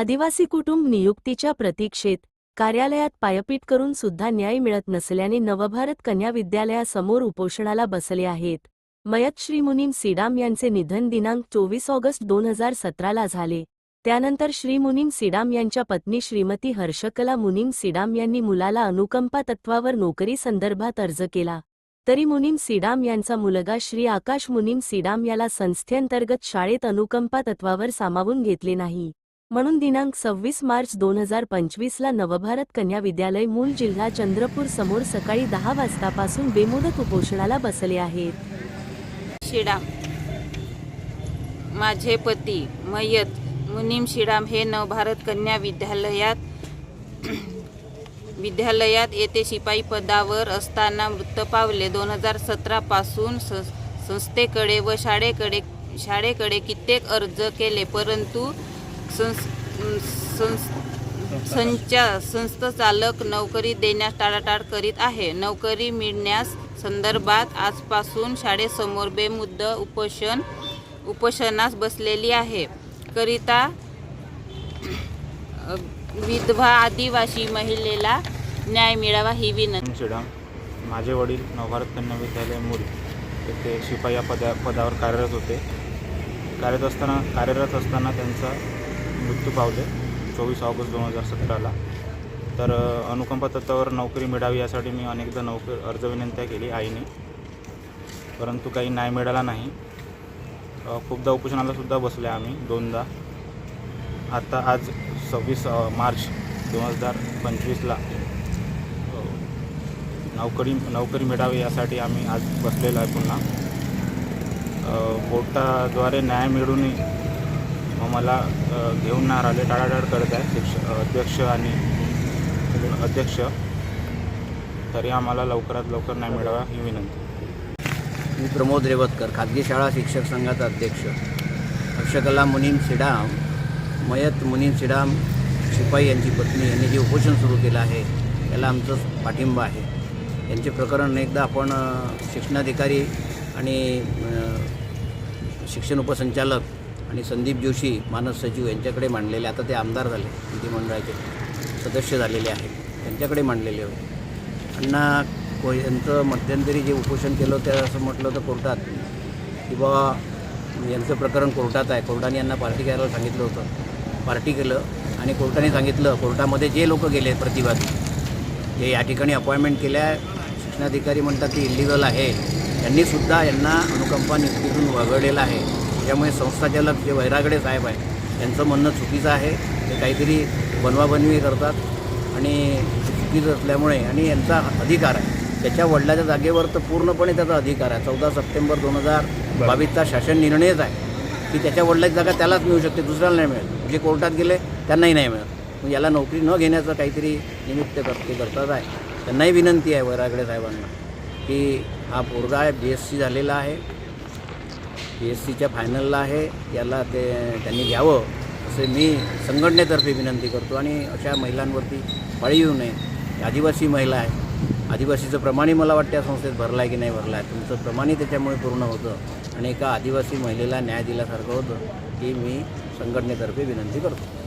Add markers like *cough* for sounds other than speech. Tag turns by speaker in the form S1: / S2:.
S1: आदिवासी कुटुंब नियुक्तीच्या प्रतीक्षेत कार्यालयात पायपीट करून सुद्धा न्याय मिळत नसल्याने नवभारत कन्या विद्यालयासमोर उपोषणाला बसले आहेत. मयत श्रीमुनीम सिडाम सीडाम यांचे निधन दिनांक चोवीस ऑगस्ट दोन हजार सतराला झाले. त्यानंतर श्रीमुनीम सिडाम सीडाम यांच्या पत्नी श्रीमती हर्षकला मुनीम सिडाम यांनी मुलाला अनुकंपा तत्वावर नोकरी संदर्भात अर्ज केला. तरी मुनीम सीडाम यांचा मुलगा श्री आकाश मुनीम सीडाम याला संस्थेअंतर्गत शाळेत अनुकंपा तत्वावर सामावून घेतले नाही. म्हणून दिनांक सव्वीस मार्च दोन हजार पंचवीसला नवभारत कन्या विद्यालय मूल जिल्हा चंद्रपूर समोर सकाळी दहा वाजतापासून बेमुदत उपोषणाला बसले आहेत.
S2: शिडाम माझे पती मयत मुनीम शिडाम हे नवभारत कन्या विद्यालयात *clears throat* विद्यालयात येथे शिपाई पदावर असताना मृत पावले. दोन हजार सतरापासून स संस्थेकडे व शाळेकडे शाळेकडे कित्येक अर्ज केले परंतु संस संस संचा संस्थाचालक नोकरी देण्यास टाळाटाळ करीत आहे. नोकरी मिळण्यास संदर्भात आजपासून शाळेसमोर बेमुद्द उपोषण उपोषणास बसलेली आहे. करिता विधवा आदिवासी महिलेला न्याय मिळावा ही विनंती.
S3: माझे वडील नवभारत कन्या विद्यालय मूल येथे शिपाई या पदा पदावर कार्यरत होते. कार्यरत असताना कार्यरत असताना त्यांचा मृत्यू पावले चोवीस ऑगस्ट दोन हजार सतराला. तर अनुकंपा तत्वावर नोकरी मिळावी यासाठी मी अनेकदा नोकरी अर्ज विनंत्या केली आईने. परंतु काही न्याय मिळाला नाही. खूपदा उपोषणाला सुद्धा बसले आम्ही दोनदा. आता आज सव्वीस मार्च दोन हजार पंचवीसला नोकरी नोकरी मिळावी यासाठी आम्ही आज बसलेलो आहे पुन्हा. कोर्टाद्वारे न्याय मिळूनही मग मला घेऊन नाही राहिले टाळाटाळ करत आहे शिक्ष अध्यक्ष आणि अध्यक्ष. तरी आम्हाला लवकरात लवकर नाही मिळावा ही विनंती.
S4: मी प्रमोद रेवतकर खाजगी शाळा शिक्षक संघाचा अध्यक्ष. हर्षकला मुनीम सिडाम मयत मुनीम सिडाम शिपाई यांची पत्नी यांनी जे उपोषण सुरू केलं आहे याला आमचं पाठिंबा आहे. यांचे प्रकरण एकदा आपण शिक्षणाधिकारी आणि शिक्षण उपसंचालक आणि संदीप जोशी मानस सचिव यांच्याकडे मांडलेले आता ते आमदार झाले विधिमंडळाचे सदस्य झालेले आहेत त्यांच्याकडे मांडलेले होते. अण्णा को यांचं मध्यंतरी जे उपोषण केलं होतं असं म्हटलं तर कोर्टात की बाबा यांचं प्रकरण कोर्टात आहे. कोर्टाने यांना पार्टी करायला सांगितलं होतं. पार्टी केलं आणि कोर्टाने सांगितलं कोर्टामध्ये जे लोक गेले प्रतिवादी जे या ठिकाणी अपॉइंटमेंट केल्या. शिक्षणाधिकारी म्हणतात ती इलिगल आहे. यांनीसुद्धा यांना अनुकंपा नियुक्तीतून वगळलेलं आहे. त्यामुळे संस्थाचालक जे वैरागडे साहेब आहे त्यांचं म्हणणं चुकीचं आहे. ते काहीतरी बनवाबनवी करतात. आणि चुकीचं असल्यामुळे आणि यांचा अधिकार आहे. त्याच्या वडिलाच्या जागेवर तर पूर्णपणे त्याचा अधिकार आहे. चौदा सप्टेंबर दोन हजार बावीसचा शासन निर्णयच आहे की त्याच्या वडिलाची जागा त्यालाच मिळू शकते दुसऱ्याला नाही मिळेल जे कोर्टात गेले त्यांनाही नाही मिळत. मग याला नोकरी न घेण्याचं काहीतरी निमित्त कर ते करतात आहे. त्यांनाही विनंती आहे वैरागडे साहेबांना की हा पोरगा आहे बी एस सी झालेला आहे. पी एस सीच्या फायनलला आहे. याला ते त्यांनी घ्यावं असे मी संघटनेतर्फे विनंती करतो. आणि अशा महिलांवरती पाळी येऊ नये आदिवासी महिला आहे. आदिवासीचं प्रमाणही मला वाटतं या संस्थेत भरला आहे की नाही भरला आहे तुमचं प्रमाणही त्याच्यामुळे पूर्ण होतं. आणि एका आदिवासी महिलेला न्याय दिल्यासारखं होतं की मी संघटनेतर्फे विनंती करतो.